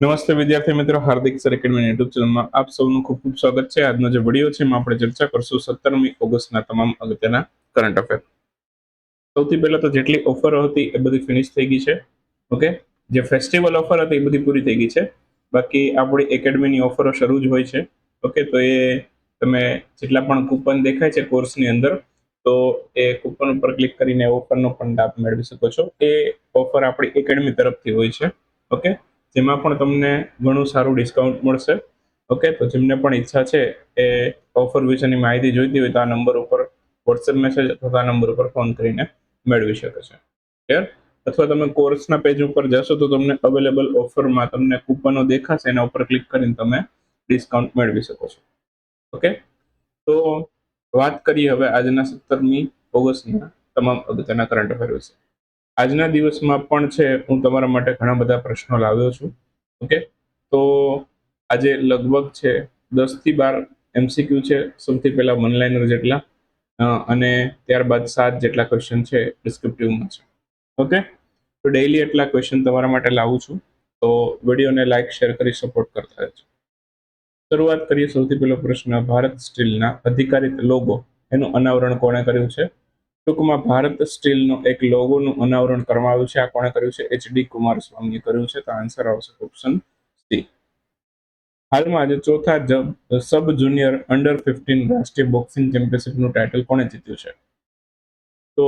નમસ્તે વિદ્યાર્થી મિત્રો, હાર્દિક સર એકેડમી યુટ્યુબ ચેનલમાં આપ સૌનું ખૂબ ખૂબ સ્વાગત છે. આજનો જે વીડિયો છે, એમાં આપણે ચર્ચા કરશું સત્તરમી ઓગસ્ટના તમામ અગત્યના કરંટ અફેર સૌથી પહેલા તો જેટલી ઓફરો હતી એ બધી ફિનિશ થઈ ગઈ છે. ઓકે જે ફેસ્ટિવલ ઓફર હતી એ બધી પૂરી થઈ ગઈ છે. બાકી આપણી એકેડમીની ઓફરો શરૂ જ હોય છે. ઓકે તો એ તમે જેટલા પણ કૂપન દેખાય છે કોર્સની અંદર, તો એ કૂપન ઉપર ક્લિક કરીને ઓફરનો પણ લાભ મેળવી શકો છો. એ ઓફર આપણી એકેડમી તરફથી હોય છે. ઓકે જેમાં પણ તમને ઘણું સારું ડિસ્કાઉન્ટ મળશે. ઓકે તો જેમને પણ ઈચ્છા છે એ ઓફર વિશેની માહિતી જોઈતી હોય તો આ નંબર ઉપર વોટ્સએપ મેસેજ અથવા નંબર ઉપર ફોન કરીને મેળવી શકે છે. ક્લિયર અથવા તમે કોર્સના પેજ ઉપર જશો તો તમને અવેલેબલ ઓફરમાં તમને કૂપનો દેખાશે, એના ઉપર ક્લિક કરીને તમે ડિસ્કાઉન્ટ મેળવી શકો છો. ઓકે તો વાત કરીએ હવે આજના સત્તરમી ઓગસ્ટના તમામ અગત્યના કરંટ અફેર વિશે. આજના દિવસમાં પણ છે, હું તમારા માટે ઘણા બધા પ્રશ્નો લાવ્યો છું, ઓકે? તો આજે લગભગ છે દસથી બાર એમસીક્યુ છે, સૌથી પહેલા વન લાઇનર જેટલા અને ત્યારબાદ સાત જેટલા ક્વેશ્ચન છે ડિસ્ક્રિપ્ટિવમાં છે, ઓકે? તો ડેઇલી એટલા ક્વેશ્ચન તમારા માટે લાવું છું, તો વિડીયોને લાઈક શેર કરી સપોર્ટ કરતા રહેજો. શરૂઆત કરીએ સૌથી પહેલો પ્રશ્ન, ભારત સ્ટીલના અધિકારિત લોગો એનું અનાવરણ કોણે કર્યું છે? ટૂંકમાં ભારત સ્ટીલનો એક લોગોનું અનાવરણ કરવામાં આવ્યું છે. આ કોણે કર્યું છે? એચ ડી કુમારસ્વામીએ કર્યું છે. તો આન્સર આવશે ઓપ્શન સી હાલમાં આજે ચોથા સબ જુનિયર અંડર ફિફ્ટીન રાષ્ટ્રીય બોક્સિંગ ચેમ્પિયનશિપનું ટાઇટલ કોણે જીત્યું છે? તો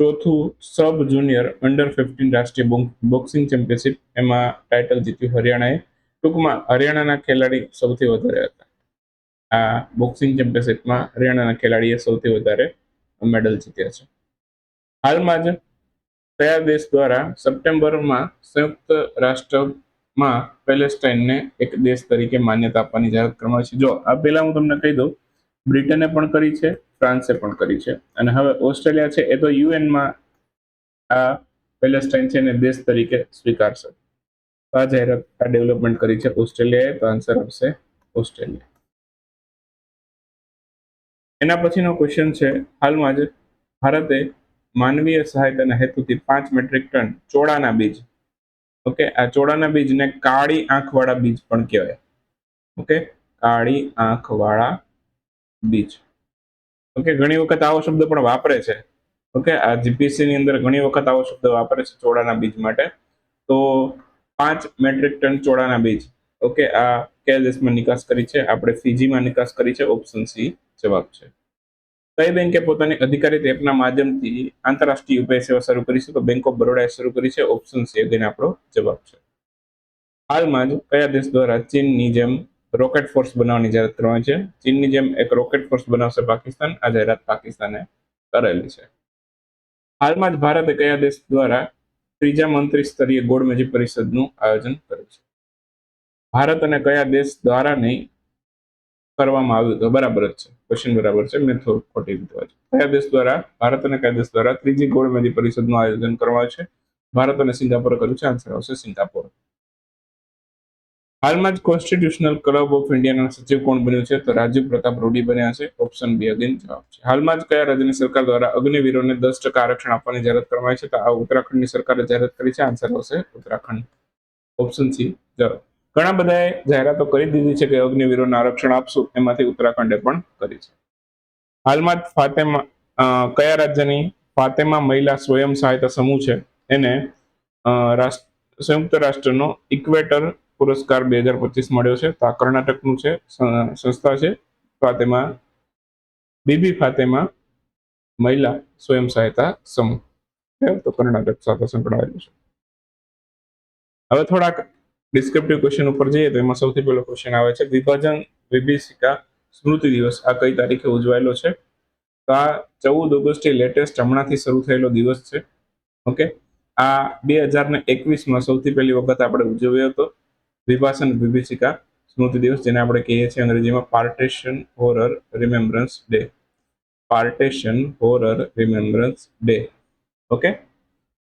ચોથું સબ જુનિયર અંડર ફિફ્ટીન રાષ્ટ્રીય બોક્સિંગ ચેમ્પિયનશિપ એમાં ટાઇટલ જીત્યું હરિયાણાએ. ટૂંકમાં હરિયાણાના ખેલાડી સૌથી વધારે હતા. આ બોક્સિંગ ચેમ્પિયનશિપમાં હરિયાણાના ખેલાડીએ સૌથી વધારે મેડલ જીત્યા છે. હાલમાં જ કયા દેશ દ્વારા સપ્ટેમ્બરમાં સંયુક્ત રાષ્ટ્રમાં પેલેસ્ટાઇનને એક દેશ તરીકે માન્યતા આપવાની જાહેરાત કરવામાં છે. જો, આ પહેલા હું તમને કહી દઉં, બ્રિટને પણ કરી છે, ફ્રાન્સે પણ કરી છે. અને હવે ઓસ્ટ્રેલિયા છે, એ તો યુએનમાં આ પેલેસ્ટાઇન છે એને દેશ તરીકે સ્વીકારશે. આ જાહેરાત, આ ડેવલપમેન્ટ કરી છે ઓસ્ટ્રેલિયાએ, તો આન્સર આવશે ઓસ્ટ્રેલિયા. એના પછીનો ક્વેશ્ચન છે, હાલમાં જ ભારતે માનવીય સહાયતાના હેતુથી પાંચ મેટ્રિક ટન ચોળાના બીજ ઓકે આ ચોળાના બીજને કાળી આંખવાળા બીજ પણ કહેવાય ઓકે કાળી આંખવાળા બીજ ઓકે ઘણી વખત આવો શબ્દ પણ વાપરે છે ઓકે આ જીપીસી ની અંદર ઘણી વખત આવો શબ્દ વાપરે છે ચોળાના બીજ માટે, તો પાંચ મેટ્રિક ટન ચોળાના બીજ ઓકે આ કયા દેશમાં નિકાસ કરી છે? આપણે ફીજીમાં નિકાસ કરી છે ઓપ્શન સી જવાબ છે. કઈ બેંકે પોતાની અધિકારિત એપના માધ્યમથી આંતરરાષ્ટ્રીય યુપીઆઈ સેવા શરૂ કરી છે? તો બેંક ઓફ બરોડાએ શરૂ કરી છે. ઓપ્શન સી અગેન આપણો જવાબ છે. હાલમાં જ કયા દેશ દ્વારા ચીનની જેમ રોકેટ ફોર્સ બનાવવાની જાહેરાત કરવામાં છે? ચીનની જેમ એક રોકેટ ફોર્સ બનાવશે પાકિસ્તાન. આ જાહેરાત પાકિસ્તાને કરેલી છે. હાલમાં જ ભારતે કયા દેશ દ્વારા ત્રીજા મંત્રી સ્તરીય ગોળમેજી પરિષદનું આયોજન કર્યું છે? ભારત અને કયા દેશ દ્વારા નહીં? કરવામાં આવ્યું તો બરાબર જ છે. ક્વેશ્ચન બરાબર છે. મેં ખોટી વાંચ્યું કયા દેશ દ્વારા, ભારત અને કયા દેશ દ્વારા ત્રીજી ગોળમેજી પરિષદનું આયોજન કરવામાં છે? ભારત અને સિંગાપોર કર્યું છે? આન્સર આવશે સિંગાપોર. હાલમાં જ કોન્સ્ટિટ્યુશનલ ક્લબ ઓફ ઇન્ડિયાના સચિવ કોણ બન્યું છે? તો રાજીવ પ્રતાપ રૂડી બન્યા છે. ઓપ્શન બી અગેન જવાબ છે. હાલમાં જ કયા રાજ્યની સરકાર દ્વારા અગ્નિવીરોને દસ ટકા આરક્ષણ આપવાની જાહેરાત કરવામાં આવી છે? તો આ ઉત્તરાખંડની સરકારે જાહેરાત કરી છે. આન્સર આવશે ઉત્તરાખંડ. ઓપ્શન સી જવાબ. ઘણા બધાએ જાહેરાતો કરી દીધી છે કે અગ્નિવીરોને આરક્ષણ આપશું, એમાંથી ઉત્તરાખંડે પણ કરી છે. હાલમાં જ ફાતેમા કયા રાજ્યની ફાતેમા મહિલા સ્વયં સહાયતા સમૂહ છે, એને રાષ્ટ્ર, સંયુક્ત રાષ્ટ્રનો ઇક્વેટર પુરસ્કાર બે હજાર પચીસ મળ્યો છે. તો આ કર્ણાટકનું છે સંસ્થા છે. ફાતેમા, બીબી ફાતેમા મહિલા સ્વયં સહાયતા સમૂહ. તો કર્ણાટક સાથે સંકળાયેલું છે. હવે થોડાક ડિસ્ક્રિપ્ટિવ ક્વેશ્ચન ઉપર જઈએ તો એમાં સૌથી પહેલો ક્વેશ્ચન આવે છે, વિભાજન વિભીષિકા સ્મૃતિ દિવસ આ કઈ તારીખે ઉજવાયેલો છે? તો આ ચૌદ ઓગસ્ટે લેટેસ્ટ હમણાંથી શરૂ થયેલો દિવસ છે. ઓકે? આ બે હજાર ને એકવીસમાં સૌથી પહેલી વખત આપણે ઉજવ્યો હતો વિભાષણ વિભીષિકા સ્મૃતિ દિવસ જેને આપણે કહીએ છીએ અંગ્રેજીમાં partition horror remembrance day partition horror remembrance day okay?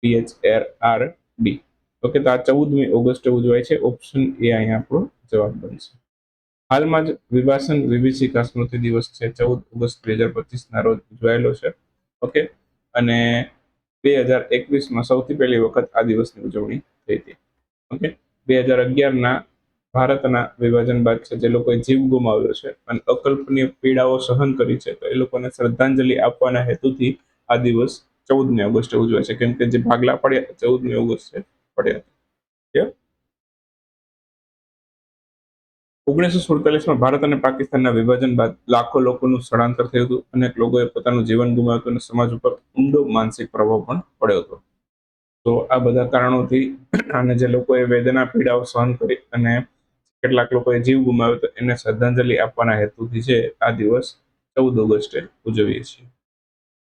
PH R D તો આ ચૌદમી ઓગસ્ટે ઉજવાય છે. ઓપ્શન એ અહીંયા આપણો જવાબ બનશે. હાલમાં જ વિભાષણ વિભીષિકા સ્મૃતિ દિવસ છે. ચૌદ ઓગસ્ટ બે હજાર પચીસના રોજ ઉજવાયેલો છે. ઓકે અને બે હજાર એકવીસમાં સૌથી પહેલી વખત આ દિવસની ઉજવણી થઈ હતી. ઓકે બે હજાર અગિયારના ભારતના વિભાજન બાદ છે, જે લોકોએ જીવ ગુમાવ્યો છે અને અકલ્પનીય પીડાઓ સહન કરી છે, તો એ લોકોને શ્રદ્ધાંજલિ આપવાના હેતુથી આ દિવસ ચૌદમી ઓગસ્ટે ઉજવાય છે. કેમ કે જે ભાગલા પડ્યા, ચૌદમી ઓગસ્ટે પડ્યા. હતો ઓગણીસો સુડતાલીસમાં ભારત અને પાકિસ્તાનના વિભાજન બાદ લાખો લોકોનું સ્થળાંતર થયું હતું અનેક લોકોએ પોતાનું જીવન ગુમાવ્યું હતું અને સમાજ ઉપર ઊંડો માનસિક પ્રભાવ પણ પડ્યો હતો. તો આ બધા કારણોથી અને જે લોકોએ વેદના, પીડાઓ સહન કરી અને કેટલાક લોકોએ જીવ ગુમાવ્યો તો એને શ્રદ્ધાંજલિ આપવાના હેતુથી છે આ દિવસ ચૌદ ઓગસ્ટે ઉજવીએ છીએ.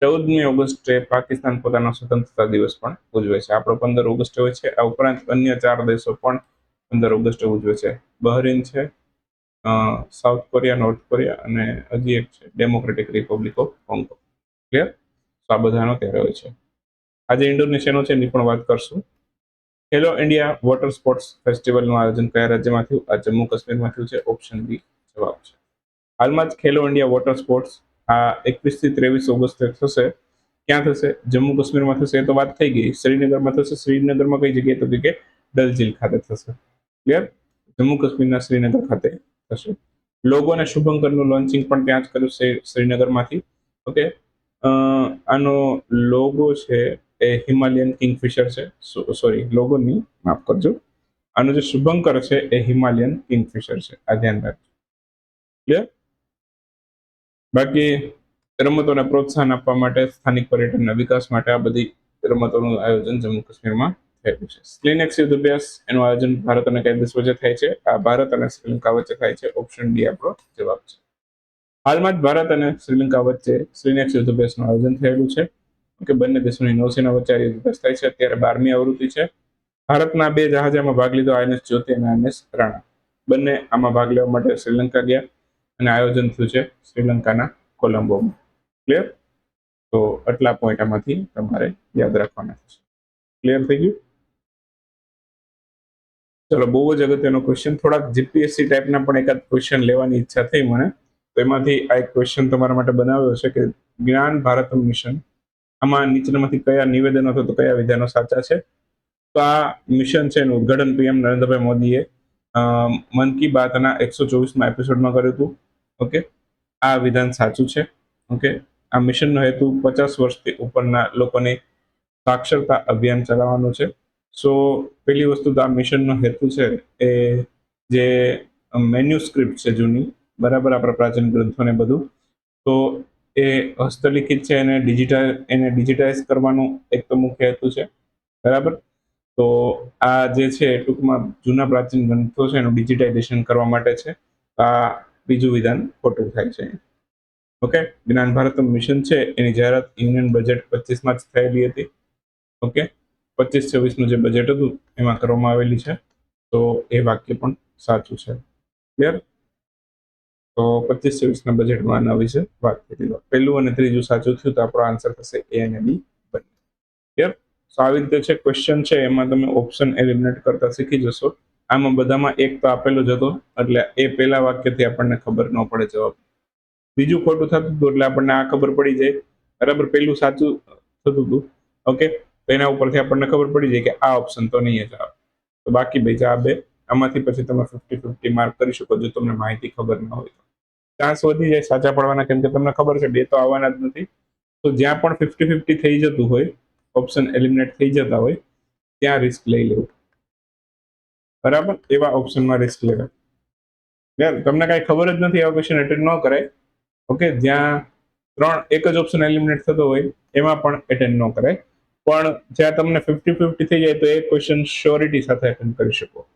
ચૌદમી ઓગસ્ટે પાકિસ્તાન પોતાનો સ્વતંત્રતા દિવસ પણ ઉજવે છે. આપણો પંદર ઓગસ્ટે હોય છે. આ ઉપરાંત અન્ય ચાર દેશો પણ પંદર ઓગસ્ટે ઉજવે છે. બહરીન છે સાઉથ કોરિયા, નોર્થ કોરિયા અને હજી એક છે, democratic republic of Hong Kong clear તો આ બધાનો ત્યારે હોય છે. આજે ઇન્ડોનેશિયાનો છે, એની પણ વાત કરશું. ખેલો ઇન્ડિયા વોટર સ્પોર્ટ્સ ફેસ્ટિવલનું આયોજન કયા રાજ્યમાં થયું? આ જમ્મુ કાશ્મીરમાં થયું છે. ઓપ્શન બી જવાબ છે. હાલમાં જ ખેલો ઇન્ડિયા વોટર સ્પોર્ટ્સ આ એકવીસથી ત્રેવીસ ઓગસ્ટે થશે. ક્યાં થશે? જમ્મુ કાશ્મીરમાં થશે, એ તો વાત થઈ ગઈ. શ્રીનગરમાં થશે, શ્રીનગરમાં કઈ જગ્યાએ તો કે ડલ ઝીલ ખાતે થશે. ક્લિયર જમ્મુ કાશ્મીરના શ્રીનગર ખાતે થશે. લોગો અને શુભંકરનું લોન્ચિંગ પણ ત્યાં જ કર્યું છે શ્રીનગરમાંથી. ઓકે આનો લોગો છે એ હિમાલયન કિંગફિશર છે. સોરી લોગો નહીં માફ કરજો. આનો જે શુભંકર છે એ હિમાલયન કિંગફિશર છે. આ ધ્યાન રાખજો. ક્લિયર બાકી રમતોને પ્રોત્સાહન આપવા માટે સ્થાનિક પર્યટનના વિકાસ માટે આ બધી રમતોનું આયોજન જમ્મુ કાશ્મીરમાં થયેલું છે. સ્લિનેક્સ યુદ્ધ અભ્યાસ એનું આયોજન ભારત અને કાયદેશ વચ્ચે થાય છે. આ ભારત અને શ્રીલંકા વચ્ચે થાય છે. ઓપ્શન ડી આપણો જવાબ છે. હાલમાં જ ભારત અને શ્રીલંકા વચ્ચે સ્લિનેક્સ યુદ્ધ અભ્યાસનું આયોજન થયેલું છે. કે બંને દેશોની નૌસેના વચ્ચે આ યુદ્ધ અભ્યાસ થાય છે. અત્યારે બારમી આવૃત્તિ છે. ભારતના બે જહાજામાં ભાગ લીધો આઈએનએસ જ્યોતિ અને આઈએનએસ રાણા. બંને આમાં ભાગ લેવા માટે શ્રીલંકા ગયા. અને આયોજન થયું છે શ્રીલંકાના કોલંબોમાં ક્લિયર તો આટલા પોઈન્ટ આમાંથી તમારે યાદ રાખવાના થશે ક્લિયર થઈ ગયું? ચલો, બહુ જ અગત્યનો ક્વેશ્ચન થોડાક જીપીએસસી ટાઈપના પણ એકાદ ક્વેશ્ચન લેવાની ઈચ્છા થઈ મને. તો એમાંથી આ એક ક્વેશ્ચન તમારા માટે બનાવ્યો છે કે જ્ઞાન ભારત મિશન આમાં નીચેનામાંથી કયા નિવેદનો તો કયા વિધાનો સાચા છે? તો આ મિશન છે એનું ઉદઘાટન પીએમ નરેન્દ્રભાઈ મોદીએ મન કી બાતના એકસો ચોવીસમાં એપિસોડમાં કર્યું હતું. ઓકે? આ વિધાન સાચું છે. ઓકે? આ મિશનનો હેતુ પચાસ વર્ષથી ઉપરના લોકોની સાક્ષરતા અભિયાન ચલાવવાનું છે. સો પેલી વસ્તુ તો આ મિશનનો હેતુ છે એ જે મેન્યુસ્ક્રિપ્ટ છે જૂની, બરાબર આપણા પ્રાચીન ગ્રંથોને બધું. તો એ હસ્તલિખિત છે એને ડિજિટા એને ડિજિટાઇઝ કરવાનું એક તો મુખ્ય હેતુ છે. બરાબર? તો આ જે છે ટૂંકમાં જૂના પ્રાચીન ગ્રંથો છે એનું ડિજિટાઇઝેશન કરવા માટે છે. આ બીજું વિધાન ખોટું થાય છે. ઓકે જ્ઞાન ભારત મિશન છે. એની જાહેરાત યુનિયન બજેટ પચીસમાં જ થયેલી હતી. ઓકે પચીસ છવ્વીસનું જે બજેટ હતું, એમાં કરવામાં આવેલી છે. તો એ વાક્ય પણ સાચું છે. ક્લિયર તો પચીસ છવ્વીસના બજેટમાં આના વિશે વાત કરી પહેલું અને ત્રીજું સાચું થયું તો આપણો આન્સર થશે એ અને બી બંને. ક્લિયર સો આવી રીતે છે ક્વેશ્ચન છે. એમાં તમે ઓપ્શન એલિમિનેટ કરતા શીખી જશો. આમાં બધામાં એક તો આપેલો જ હતો, એટલે એ પહેલા વાક્યથી આપણને ખબર ન પડે જવાબ. બીજું ખોટું થતું હતું, એટલે આપણને આ ખબર પડી જાય. બરાબર પેલું સાચું થતું હતું. ઓકે? તો એના ઉપરથી આપણને ખબર પડી જાય કે આ ઓપ્શન તો નહીં જ આવે. તો બાકી ભાઈ આ બે. આમાંથી પછી તમે ફિફ્ટી ફિફ્ટી માર્ક કરી શકો, જો તમને માહિતી ખબર ન હોય તો. ચાન્સ વધી જાય સાચા પડવાના, કેમ કે તમને ખબર છે, બે તો આવવાના જ નથી. તો જ્યાં પણ ફિફ્ટી ફિફ્ટી થઈ જતું હોય ઓપ્શન એલિમિનેટ થઈ જતા હોય, ત્યાં રિસ્ક લઈ લેવું. બરાબર? એવા ઓપ્શનમાં રિસ્ક લેવાય. યાર, તમને કાંઈ ખબર જ નથી એવા ક્વેશ્ચન એટેન્ડ ન કરાય. ઓકે, જ્યાં ત્રણ, એક જ ઓપ્શન એલિમિનેટ થતો હોય, એમાં પણ એટેન્ડ ન કરાય. પણ જ્યાં તમને ફિફ્ટી ફિફ્ટી થઈ જાય, તો એ ક્વેશ્ચન શ્યોરિટી સાથે એટેન્ડ કરી શકો.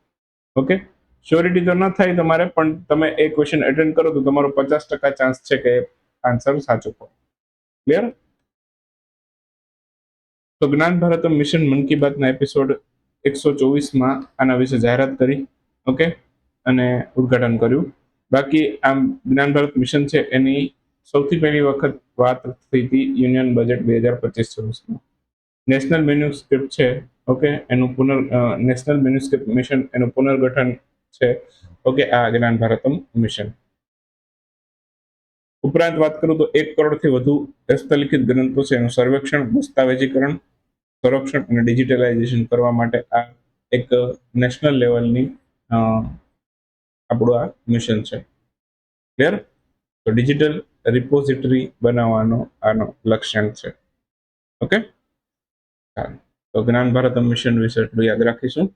ઓકે? શ્યોરિટી તો ન થાય તમારે, પણ તમે એ ક્વેશ્ચન એટેન્ડ કરો તો તમારો પચાસ ટકા ચાન્સ છે કે આન્સર સાચો પડે. ક્લિયર તો જ્ઞાન ભારત મિશન મન કી બાતના એપિસોડ એકસો ચોવીસમાં આના વિશે જાહેરાત કરી, ઓકે? અને ઉદઘાટન કર્યું. બાકી આમ જ્ઞાન ભારત મિશન છે એની સૌથી પહેલી વખત વાત થઈ હતી યુનિયન બજેટ બે હજાર પચીસ છવ્વીસમાં નેશનલ મેન્યુસ્ક્રિપ્ટ છે, ઓકે? એનું પુનર નેશનલ મેન્યુસ્ક્રિપ્ટ મિશન એનું પુનર્ગઠન છે, ઓકે? આ જ્ઞાન ભારતમ મિશન. ઉપરાંત વાત કરું તો એક કરોડથી વધુ હસ્તલિખિત ગ્રંથો છે એનું સર્વેક્ષણ, દસ્તાવેજીકરણ સંરક્ષણ અને ડિજિટલાઇઝેશન કરવા માટે આ એક નેશનલ લેવલની આપણું આ મિશન છે. ક્લિયર તો ડિજિટલ રિપોઝિટરી બનાવવાનો આનો લક્ષ્યાંક છે. ઓકે તો જ્ઞાન ભારત મિશન વિશે એટલું યાદ રાખીશું.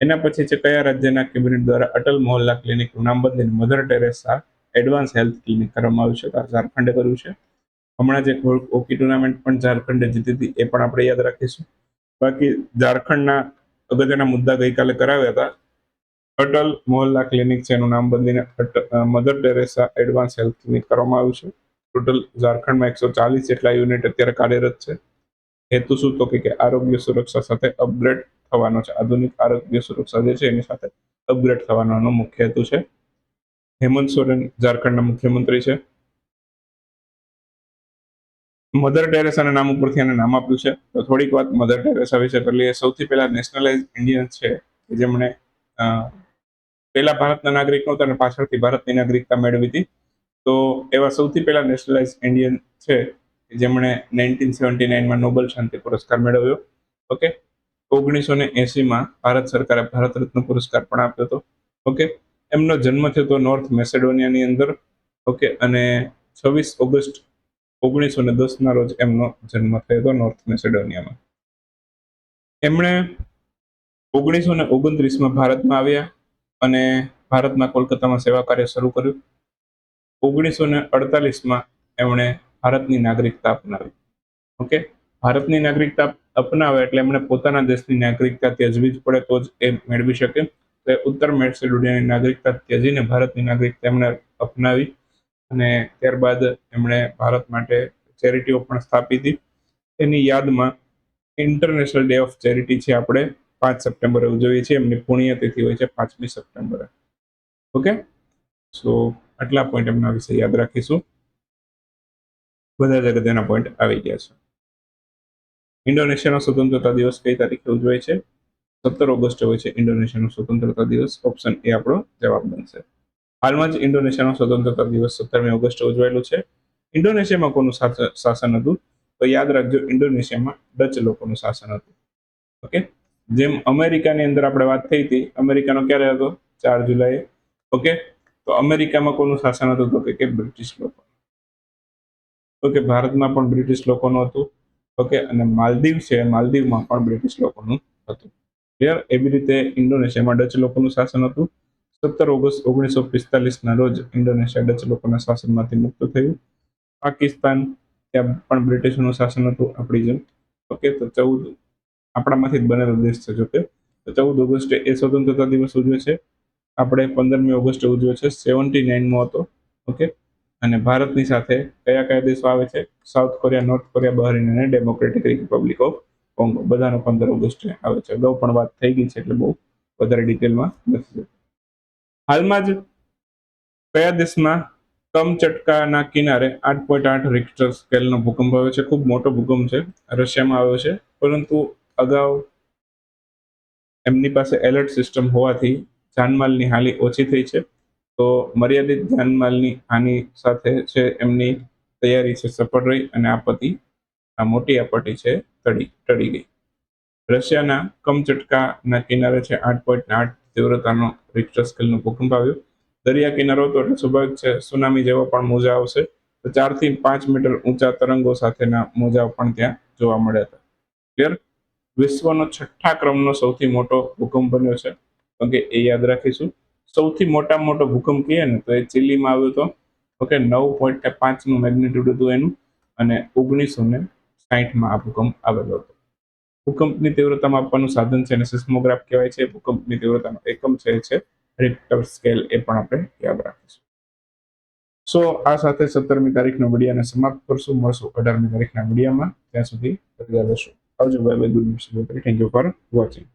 એના પછી છે કયા રાજ્યના કેબિનેટ દ્વારા અટલ મોહલ્લા ક્લિનિકનું નામ બદલીને Mother Teresa advance health clinic કરવામાં આવ્યું છે? ઝારખંડે કર્યું છે. હમણાં જે હોકી ટુર્નામેન્ટ પણ ઝારખંડે જીતી હતી, એ પણ આપણે યાદ રાખીશું. બાકી ઝારખંડના અગત્યના મુદ્દા ગઈકાલે કરાવ્યા હતા. અટલ મોહલ્લા ક્લિનિક છે, એનું નામ બદલીને Mother Teresa advance health clinic કરવામાં આવ્યું છે. ટોટલ ઝારખંડમાં એકસો ચાલીસ જેટલા યુનિટ અત્યારે કાર્યરત છે. હેતુ શું? તો કે આરોગ્ય સુરક્ષા સાથે અપગ્રેડ થવાનો છે. આધુનિક આરોગ્ય સુરક્ષા જે છે, એની સાથે અપગ્રેડ થવાનો મુખ્ય હેતુ છે. હેમંત સોરેન ઝારખંડના મુખ્યમંત્રી છે. મધર ટેરેસાના નામ ઉપરથી એને નામ આપ્યું છે. તો થોડીક વાત મધર ટેરેસા વિશે. કરી લઈએ સૌથી પહેલા નેશનલાઇઝ ઇન્ડિયન છે જેમણે પહેલા ભારતના નાગરિક નહોતા અને પાછળથી ભારતની નાગરિકતા મેળવી હતી. તો એવા સૌથી પહેલા નેશનલાઇઝ ઇન્ડિયન છે જેમણે નાઇન્ટીન સેવન્ટી નાઇનમાં નોબેલ શાંતિ પુરસ્કાર મેળવ્યો. ઓકે? ઓગણીસો ને એસીમાં ભારત સરકારે ભારત રત્ન પુરસ્કાર પણ આપ્યો હતો. ઓકે? એમનો જન્મ થયો હતો નોર્થ મેસેડોનિયાની અંદર. ઓકે? અને છવ્વીસ ઓગસ્ટ ઓગણીસો ને દસના રોજ એમનો જન્મ થયો હતો નોર્થ મેસેડોનિયામાં એમણે ઓગણીસો ને ઓગણત્રીસમાં ભારતમાં આવ્યા અને ભારતમાં કોલકાતામાં સેવા કાર્ય શરૂ કર્યું. ઓગણીસો ને અડતાલીસમાં એમણે ભારતની નાગરિકતા અપનાવી. ઓકે? ભારતની નાગરિકતા અપનાવે એટલે એમણે પોતાના દેશની નાગરિકતા ત્યજવી જ પડે તો જ એ મેળવી શકે. ઉત્તર મેસેડોનિયાની નાગરિકતા ત્યજીને ભારતની નાગરિકતા એમણે અપનાવી. અને ત્યારબાદ એમણે ભારત માટે ચેરિટીઓ પણ સ્થાપી હતી. એની યાદમાં ઇન્ટરનેશનલ ડે ઓફ ચેરિટી છે આપણે પાંચ સપ્ટેમ્બરે ઉજવીએ છીએ. એમની પુણ્યતિથિ હોય છે પાંચમી સપ્ટેમ્બરે. ઓકે? સો, આટલા પોઈન્ટ એમના વિશે યાદ રાખીશું. બધા જ અગત્યના પોઈન્ટ આવી ગયા છે. ઇન્ડોનેશિયાનો સ્વતંત્રતા દિવસ કઈ તારીખે ઉજવાય છે? સત્તર ઓગસ્ટ હોય છે ઇન્ડોનેશિયાનો સ્વતંત્રતા દિવસ. ઓપ્શન એ આપણો જવાબ બનશે. હાલમાં જ ઇન્ડોનેશિયાનો સ્વતંત્રતા દિવસ સત્તરમી ઓગસ્ટે ઉજવાયેલો છે. ઇન્ડોનેશિયામાં કોનું શાસ- શાસન હતું? તો યાદ રાખજો, ઇન્ડોનેશિયામાં ડચ લોકોનું શાસન હતું. ઓકે? જેમ અમેરિકાની અંદર આપણે વાત થઈ હતી, અમેરિકાનો ક્યારે હતો? ચાર જુલાઈએ. ઓકે? તો અમેરિકામાં કોનું શાસન હતું? તો કે બ્રિટિશ લોકો ઓકે? ભારતમાં પણ બ્રિટિશ લોકોનું હતું. ઓકે? અને માલદીવ છે, માલદીવમાં પણ બ્રિટિશ લોકોનું હતું. ક્લિયર? એવી રીતે ઇન્ડોનેશિયામાં ડચ લોકોનું શાસન હતું. સત્તર ઓગસ્ટ ઓગણીસો પિસ્તાલીસના રોજ ઇન્ડોનેશિયા ડચ લોકોના શાસનમાંથી મુક્ત થયું. પાકિસ્તાન ત્યાં પણ બ્રિટિશનું શાસન હતું આપણી જેમ. ઓકે, તો ચૌદ આપણામાંથી જ બનેલો દેશ છે જોકે તો ચૌદ ઓગસ્ટે એ સ્વતંત્રતા દિવસ ઉજવે છે. આપણે પંદરમી ઓગસ્ટે ઉજવે છે. સેવન્ટી નાઇનમાં હતો. ઓકે, અને ભારતની સાથે કયા કયા દેશો આવે છે? South Korea, North Korea, Bahrain અને ડેમોક્રેટિક રિપબ્લિક ઓફ કોંગો. બધાનો પંદર ઓગસ્ટે આવે છે. અગાઉ પણ વાત થઈ ગઈ છે, એટલે બહુ વધારે ડિટેલમાં નથી હાલમાં જ કયા દેશમાં કમચટકાના કિનારે આઠ પોઈન્ટ આઠ રિક્ટર સ્કેલનો ભૂકંપ આવ્યો છે? ખૂબ મોટો ભૂકંપ છે. રશિયામાં આવ્યો છે. પરંતુ અગાઉ એમની પાસે એલર્ટ સિસ્ટમ હોવાથી જાનમાલની હાનિ ઓછી થઈ છે. તો મર્યાદિત જાનમાલની હાનિ સાથે છે એમની તૈયારી છે સફળ રહી અને આપત્તિ, આ મોટી આપત્તિ છે, તડી, ટળી ગઈ. રશિયાના કમચટકાના કિનારે છે આઠ પોઈન્ટ આઠ તીવ્રતાનો રિક્ટર સ્કેલનો ભૂકંપ આવ્યો. દરિયા કિનારો હતો એટલે સ્વાભાવિક છે. સુનામી જેવા પણ મોજા આવશે. તો ચારથી પાંચ મીટર ઊંચા તરંગો સાથેના મોજાઓ પણ ત્યાં જોવા મળ્યા હતા. ક્લિયર વિશ્વનો છઠ્ઠા ક્રમનો સૌથી મોટો ભૂકંપ બન્યો છે. ઓકે, એ યાદ રાખીશું. સૌથી મોટા મોટો ભૂકંપ કહીએ ને, તો એ ચીલીમાં આવ્યો હતો. ઓકે, નવ પોઈન્ટ પાંચનું મેગ્નિટ્યુડ હતું એનું. અને ઓગણીસો ને સાહીઠમાં આ ભૂકંપ આવેલો હતો. ભૂકંપની તીવ્રતા માપવાનું સાધન છે અને સિસ્મોગ્રાફ કહેવાય છે. ભૂકંપની તીવ્રતાનો એકમ છે એ છે રિક્ટર સ્કેલ એ પણ આપણે યાદ રાખીશું. સો આ સાથે સત્તરમી તારીખનો વિડીયોને સમાપ્ત કરશું. મળશું અઢારમી તારીખના વિડીયોમાં. ત્યાં સુધી રજા લેશું આવજો bye bye good thank you for watching